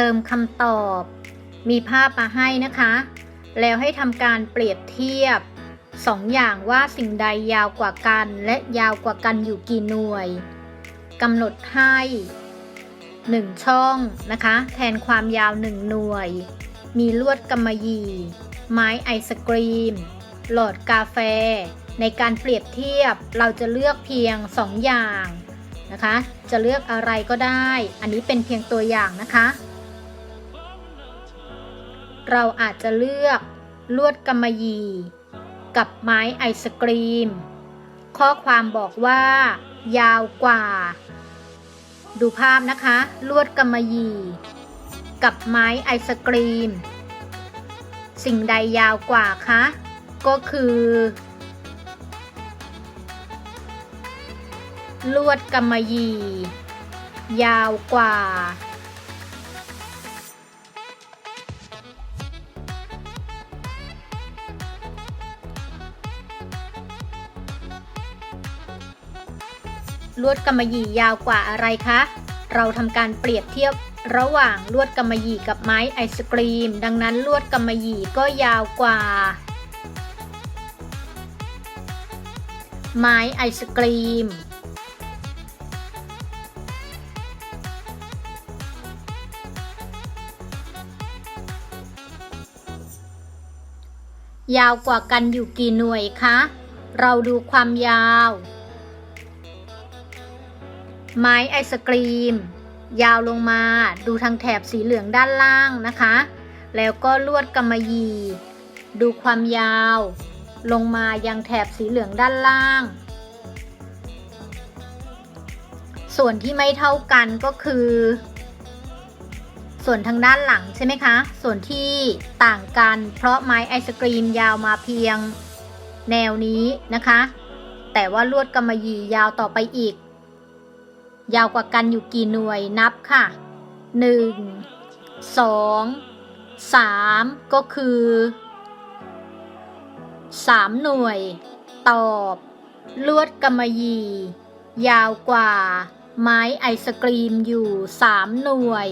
เติมคำตอบ มีภาพมาให้นะคะ แล้วให้ทำการเปรียบเทียบสองอย่างว่าสิ่งใดยาวกว่ากัน และยาวกว่ากันอยู่กี่หน่วยกำหนดให้ 1 ช่องนะคะ แทนความยาว 1 หน่วย มีลวดกำมะหยี่ ไม้ไอศกรีม หลอดกาแฟ ในการเปรียบเทียบเราจะเลือกเพียง 2 อย่างนะคะ จะเลือกอะไรก็ได้ อันนี้เป็นเพียงตัวอย่างนะคะ เราอาจจะเลือกลวดกำมะหยี่ กับไม้ไอศกรีม ข้อความบอกว่า ยาวกว่า ดูภาพนะคะ ลวดกำมะหยี่ กับไม้ไอศกรีม สิ่งใดยาวกว่าคะ ก็คือ ลวดกำมะหยี่ ยาวกว่า ลวดกำมะหยี่ยาวกว่าอะไรคะ เราทำการเปรียบเทียบระหว่างลวดกำมะหยี่กับไม้ไอศกรีม ดังนั้นลวดกำมะหยี่ก็ยาวกว่า ไม้ไอศกรีม ยาวกว่ากันอยู่กี่หน่วยคะ เราดูความยาว ไม้ไอศกรีม ยาวลงมาดูทางแถบสีเหลืองด้านล่างนะคะ แล้วก็ลวดกำมะหยี่ ดูความยาว ลงมายังแถบสีเหลืองด้านล่าง ส่วนที่ไม่เท่ากันก็คือ ส่วนทางด้านหลังใช่ไหมคะ ส่วนที่ต่างกันเพราะไม้ไอศกรีมยาวมาเพียงแนวนี้นะคะ แต่ว่าลวดกำมะหยี่ยาวต่อไปอีก ยาวกว่ากันอยู่กี่หน่วยนับค่ะ 1 2 3 ก็คือ 3 หน่วย ตอบ ลวดกำมะหยี่ ยาวกว่า ไม้ไอศกรีมอยู่ 3 หน่วย